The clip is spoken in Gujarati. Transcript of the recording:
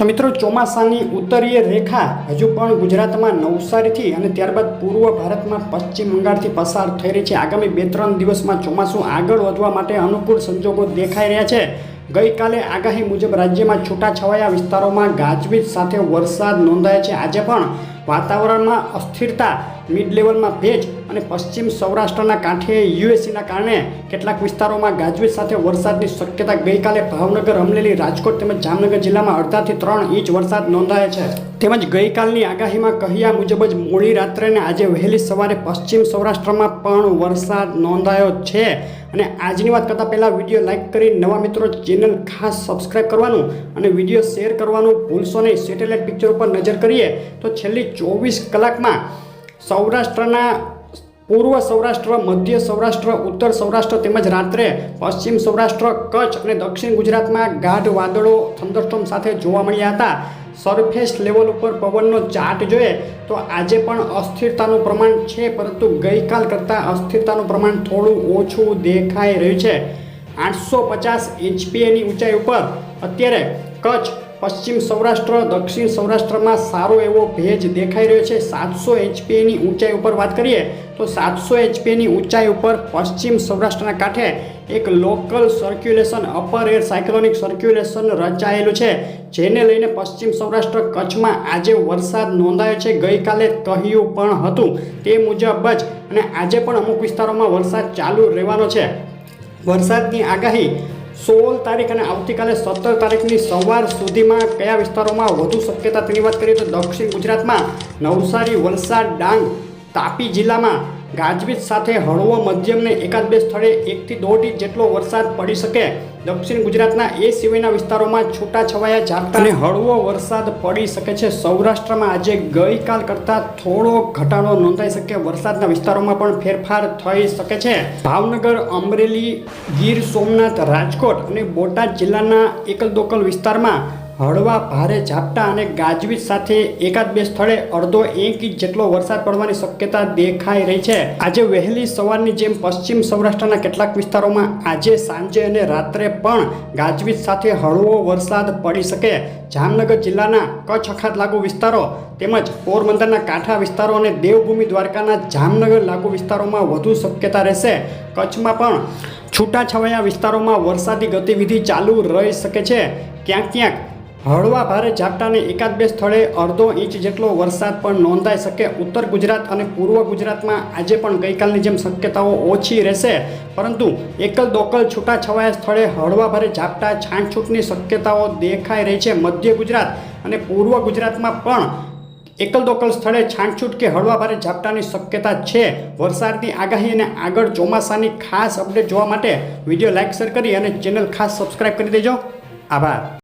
તો મિત્રો ચોમાસાની ઉત્તરીય રેખા હજુ પણ ગુજરાતમાં નવસારીથી અને ત્યારબાદ પૂર્વ ભારતમાં પશ્ચિમ બંગાળથી પસાર થઈ રહી છે. આગામી બે ત્રણ દિવસમાં ચોમાસું આગળ વધવા માટે અનુકૂળ સંજોગો દેખાઈ રહ્યા છે. ગઈકાલે આગાહી મુજબ રાજ્યમાં છૂટાછવાયા વિસ્તારોમાં ગાજવીજ સાથે વરસાદ નોંધાય છે. આજે પણ વાતાવરણમાં અસ્થિરતા મિડ લેવલમાં ભેજ અને પશ્ચિમ સૌરાષ્ટ્રના કાંઠે યુએસીના કારણે કેટલાક વિસ્તારોમાં ગાજવીજ સાથે વરસાદની શક્યતા ગઈકાલે ભાવનગર, અમરેલી, રાજકોટ તેમજ જામનગર જિલ્લામાં અડધાથી ત્રણ ઇંચ વરસાદ નોંધાયો છે. તેમજ ગઈકાલની આગાહીમાં કહ્યા મુજબ જ મોડી રાત્રે અને આજે વહેલી સવારે પશ્ચિમ સૌરાષ્ટ્રમાં પણ વરસાદ નોંધાયો છે. અને આજની વાત કરતાં પહેલાં વીડિયો લાઇક કરી નવા મિત્રો ચેનલ ખાસ સબસ્ક્રાઇબ કરવાનું અને વીડિયો શેર કરવાનું ભૂલશો નહીં. સેટેલાઇટ પિક્ચર ઉપર નજર કરીએ તો છેલ્લી ચોવીસ કલાકમાં સૌરાષ્ટ્રના પૂર્વ સૌરાષ્ટ્ર, મધ્ય સૌરાષ્ટ્ર, ઉત્તર સૌરાષ્ટ્ર તેમજ રાત્રે પશ્ચિમ સૌરાષ્ટ્ર, કચ્છ અને દક્ષિણ ગુજરાતમાં ગાઢ વાદળો થંડરસ્ટોમ સાથે જોવા મળ્યા હતા. સરફેસ લેવલ ઉપર પવનનો ચાર્ટ જોઈએ તો આજે પણ અસ્થિરતાનું પ્રમાણ છે, પરંતુ ગઈકાલ કરતાં અસ્થિરતાનું પ્રમાણ થોડું ઓછું દેખાઈ રહ્યું છે. આઠસો પચાસ એચપીએની ઊંચાઈ ઉપર અત્યારે કચ્છ પશ્ચિમ સૌરાષ્ટ્ર, દક્ષિણ સૌરાષ્ટ્રમાં સારો એવો ભેજ દેખાઈ રહ્યો છે. સાતસો એચપીની ઊંચાઈ ઉપર વાત કરીએ તો સાતસો એચપીની ઊંચાઈ ઉપર પશ્ચિમ સૌરાષ્ટ્રના કાંઠે એક local circulation upper air cyclonic circulation રચાયેલું છે. જેને લઈને પશ્ચિમ સૌરાષ્ટ્ર કચ્છમાં આજે વરસાદ નોંધાયો છે. ગઈકાલે કહ્યું પણ હતું તે મુજબ જ અને આજે પણ અમુક વિસ્તારોમાં વરસાદ ચાલુ રહેવાનો છે. વરસાદની આગાહી સોળ તારીખ અને આવતીકાલે સત્તર તારીખની સવાર સુધીમાં કયા વિસ્તારોમાં વધુ શક્યતા તેની વાત કરીએ તો દક્ષિણ ગુજરાતમાં નવસારી, વલસાડ, ડાંગ, તાપી જિલ્લામાં ગાજવીજ સાથે હળવો મધ્યમને એકાદ બે સ્થળે એકથી દોઢ ઇંચ જેટલો વરસાદ પડી શકે. દક્ષિણ ગુજરાતના એ સિવાયના વિસ્તારોમાં છૂટાછવાયા ઝાપટા. અને હળવો વરસાદ પડી શકે છે. સૌરાષ્ટ્રમાં આજે ગઈકાલ કરતાં થોડો ઘટાડો નોંધાઈ શકે. વરસાદના વિસ્તારોમાં પણ ફેરફાર થઈ શકે છે. ભાવનગર, અમરેલી, ગીર સોમનાથ, રાજકોટ અને બોટાદ જિલ્લાના એકલ દોકલ વિસ્તારમાં હળવા ભારે ઝાપટા અને ગાજવીજ સાથે એકાદ બે સ્થળે અડધો એક ઇંચ જેટલો વરસાદ પડવાની શક્યતા દેખાઈ રહી છે. આજે વહેલી સવારની જેમ પશ્ચિમ સૌરાષ્ટ્રના કેટલાક વિસ્તારોમાં આજે સાંજે અને રાત્રે પણ ગાજવીજ સાથે હળવો વરસાદ પડી શકે. જામનગર જિલ્લાના કચ્છ અખાત લાગુ વિસ્તારો તેમજ પોરબંદરના કાંઠા વિસ્તારો અને દેવભૂમિ દ્વારકાના જામનગર લાગુ વિસ્તારોમાં વધુ શક્યતા રહેશે. કચ્છમાં પણ છૂટાછવાયા વિસ્તારોમાં વરસાદી ગતિવિધિ ચાલુ રહી શકે છે. ક્યાંક ક્યાંક હળવા ભારે ઝાપટાને એકાદ બે સ્થળે અડધો ઇંચ જેટલો વરસાદ પણ નોંધાઈ શકે. ઉત્તર ગુજરાત અને પૂર્વ ગુજરાતમાં આજે પણ ગઈકાલની જેમ શક્યતાઓ ઓછી રહેશે. પરંતુ એકલ દોકલ છૂટાછવાયા સ્થળે હળવા ભારે ઝાપટા, છાંટછૂટની શક્યતાઓ દેખાઈ રહી છે. મધ્ય ગુજરાત અને પૂર્વ ગુજરાતમાં પણ એકલ દોકલ સ્થળે છાંટછૂટ કે હળવા ભારે ઝાપટાની શક્યતા છે. વરસાદની આગાહી અને આગળ ચોમાસાની ખાસ અપડેટ જોવા માટે વીડિયો લાઇક શેર કરી અને ચેનલ ખાસ સબસ્ક્રાઇબ કરી દેજો. આભાર.